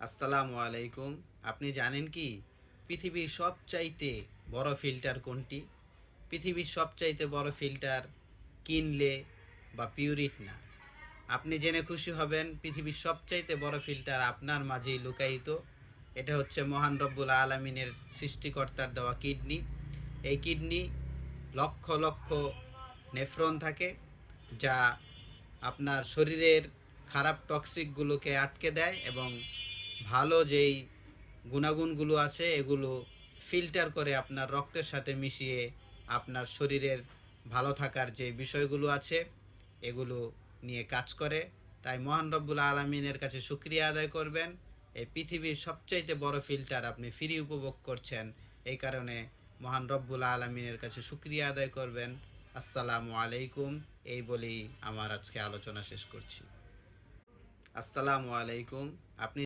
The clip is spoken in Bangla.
আসসালামু আলাইকুম। আপনি জানেন কি, পৃথিবীর সবচাইতে বড় ফিল্টার কোনটি? পৃথিবীর সবচাইতে বড় ফিল্টার কিনলে বা পিউরিট না। আপনি জেনে খুশি হবেন, পৃথিবীর সবচাইতে বড় ফিল্টার আপনার মাঝেই লুকায়িত। এটা হচ্ছে মহান রব্বুল আলমিনের সৃষ্টিকর্তার দেওয়া কিডনি। এই কিডনি লক্ষ লক্ষ নেফ্রন থাকে, যা আপনার শরীরের খারাপ টক্সিকগুলোকে আটকে দেয় এবং ভালো যেই গুণাগুণগুলো আছে, এগুলো ফিল্টার করে আপনার রক্তের সাথে মিশিয়ে আপনার শরীরের ভালো থাকার যে বিষয়গুলো আছে, এগুলো নিয়ে কাজ করে। তাই মহান রব্বুল আলমিনের কাছে শুক্রিয়া আদায় করবেন। এই পৃথিবীর সবচাইতে বড় ফিল্টার আপনি ফ্রি উপভোগ করছেন, এই কারণে মহান রব্বুল আলমিনের কাছে শুক্রিয়া আদায় করবেন। আসসালামু আলাইকুম, এই বলেই আমার আজকে আলোচনা শেষ করছি। আসসালামু আলাইকুম, আপনি